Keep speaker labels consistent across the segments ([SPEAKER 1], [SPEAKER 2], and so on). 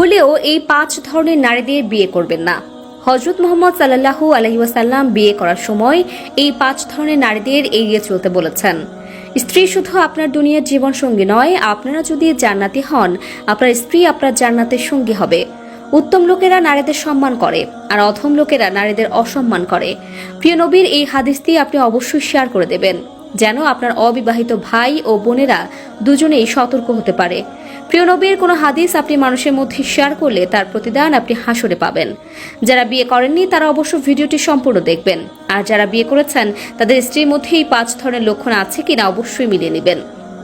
[SPEAKER 1] ভুলেও এই পাঁচ ধরনের নারীদের বিয়ে করবেন না। হজরত মোহাম্মদ সাল্লাহু আলহিউসাল্লাম বিয়ে করার সময় এই পাঁচ ধরনের নারীদের এড়িয়ে চলতে বলেছেন। স্ত্রী শুধু আপনার দুনিয়ার জীবন সঙ্গী নয়, আপনারা যদি জান্নাতি হন, আপনার স্ত্রী আপনার জান্নাতের সঙ্গী হবে। উত্তম লোকেরা নারীদের সম্মান করে, আর অধম লোকেরা নারীদের অসম্মান করে। প্রিয় নবীর এই হাদিসটি আপনি অবশ্যই শেয়ার করে দেবেন, যেন আপনার অবিবাহিত ভাই ও বোনেরা দুজনেই সতর্ক হতে পারে। প্রিয় নবীর কোনো হাদিস আপনি মানুষের মধ্যে শেয়ার করলে তার প্রতিদান আপনি হাসরে পাবেন। যারা বিয়ে করেননি, তারা অবশ্য ভিডিওটি সম্পূর্ণ দেখবেন। আর যারা বিয়ে করেছেন, তাদের স্ত্রীর মধ্যে এই পাঁচ ধরনের লক্ষণ আছে কিনা অবশ্যই মিলিয়ে নেবেন।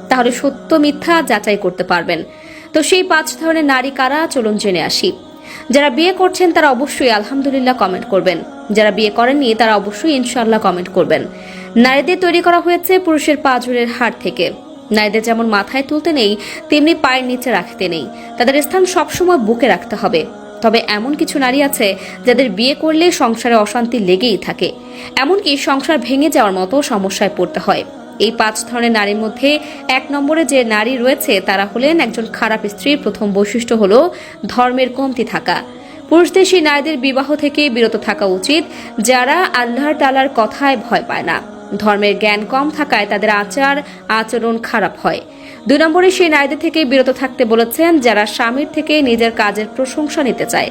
[SPEAKER 1] তাহলে সত্য, মিথ্যা যাচাই করতে পারবেন। তো সেই পাঁচ ধরনের নারী কারা? চলুন জেনে আসি। যারা বিয়ে করছেন, তারা অবশ্যই আলহামদুলিল্লাহ কমেন্ট করবেন। যারা বিয়ে করেননি, তারা অবশ্যই ইনশাআল্লাহ কমেন্ট করবেন। নারীদের তৈরি করা হয়েছে পুরুষের পা জোরের হাড় থেকে। নারীদের যেমন মাথায় তুলতে নেই, তেমনি পায়ের নিচে রাখতে নেই। তাদের স্থান সবসময় বুকে রাখতে হবে। তবে এমন কিছু নারী আছে যাদের বিয়ে করলে সংসারে অশান্তি লেগেই থাকে। এমনকি সংসার ভেঙে যাওয়ার মতো সমস্যায় পড়তে হয়। এই পাঁচ ধরনের নারীর মধ্যে এক নম্বরে যে নারী রয়েছে, তারা হলেন একজন খারাপ স্ত্রীর প্রথম বৈশিষ্ট্য হল ধর্মের কমতি থাকা। পুরুষদের সেই নারীদের বিবাহ থেকে বিরত থাকা উচিত, যারা আল্লাহর তালার কথায় ভয় পায় না। ধর্মের জ্ঞান কম থাকায় তাদের আচার, আচরণ খারাপ হয়। দুই নম্বরে সেই নারীদের থেকে বিরত থাকতে বলেছেন, যারা স্বামীর থেকে নিজের কাজের প্রশংসা নিতে চায়।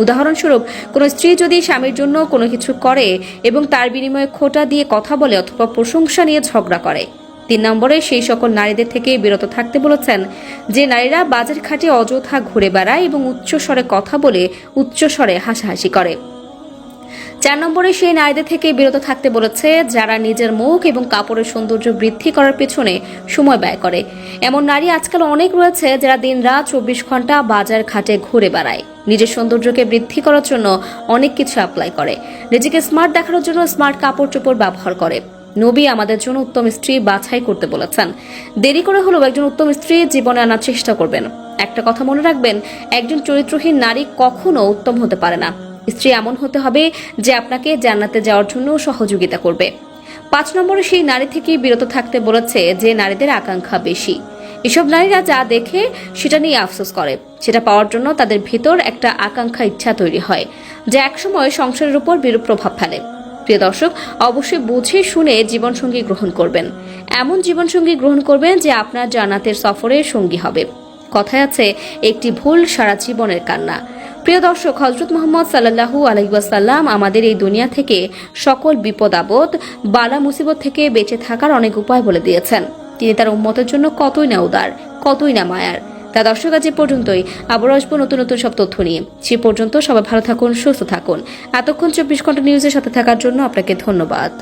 [SPEAKER 1] উদাহরণস্বরূপ, কোনো স্ত্রী যদি স্বামীর জন্য কোনো কিছু করে এবং তার বিনিময়ে খোটা দিয়ে কথা বলে অথবা প্রশংসা নিয়ে ঝগড়া করে। তিন নম্বরে সেই সকল নারীদের থেকে বিরত থাকতে বলেছেন, যে নারীরা বাজার খাটে অযথা ঘুরে বেড়ায় এবং উচ্চস্বরে কথা বলে উচ্চস্বরে হাসাহাসি করে। চার নম্বরে সেই নারীদের থেকে বিরত থাকতে বলেছে, যারা নিজের মুখ এবং কাপড়ের সৌন্দর্য বৃদ্ধি করার পেছনে সময় ব্যয় করে। এমন নারী আজকাল অনেক রয়েছে যারা দিন রাত চব্বিশ ঘণ্টা বাজার ঘাটে ঘুরে বেড়ায়। নিজের সৌন্দর্যকে বৃদ্ধি করার জন্য অনেক কিছু অ্যাপ্লাই করে। নিজেকে স্মার্ট দেখানোর জন্য স্মার্ট কাপড় চোপড় ব্যবহার করে। নবী আমাদের জন্য উত্তম স্ত্রী বাছাই করতে বলেছেন। দেরি করে হলেও একজন উত্তম স্ত্রী জীবনে আনার চেষ্টা করবেন। একটা কথা মনে রাখবেন, একজন চরিত্রহীন নারী কখনো উত্তম হতে পারে না। স্ত্রী এমন হতে হবে যে আপনাকে জান্নাতে যাওয়ার জন্য সহযোগিতা করবে। পাঁচ নম্বরে সেই নারী থেকে বিরত থাকতে বলেছে যে নারীদের আকাঙ্ক্ষা বেশি। এসব নারীরা যা দেখে সেটা নিয়ে আফসোস করে। সেটা পাওয়ার জন্য তাদের ভিতর একটা আকাঙ্ক্ষা ইচ্ছা তৈরি হয়, যা একসময় সংসারের উপর বিরূপ প্রভাব ফেলে। প্রিয় দর্শক, অবশ্যই বুঝে শুনে জীবনসঙ্গী গ্রহণ করবেন। এমন জীবনসঙ্গী গ্রহণ করবেন যে আপনার জান্নাতের সফরের সঙ্গী হবে। কথায় আছে, একটি ভুল সারা জীবনের কান্না। প্রিয় দর্শক, হজরত মোহাম্মদ সাল্লাহু আলহিবাসাল্লাম আমাদের এই দুনিয়া থেকে সকল বিপদ আপদ, বালা মুসিবত থেকে বেঁচে থাকার অনেক উপায় বলে দিয়েছেন। তিনি তার উম্মতের জন্য কতই না উদার, কতই না মায়ার। তা দর্শক, আজ পর্যন্তই। আবার আসব নতুন নতুন সব তথ্য নিয়ে। সে পর্যন্ত সবাই ভালো থাকুন, সুস্থ থাকুন। এতক্ষণ চব্বিশ ঘণ্টা নিউজের সাথে থাকার জন্য আপনাকে ধন্যবাদ।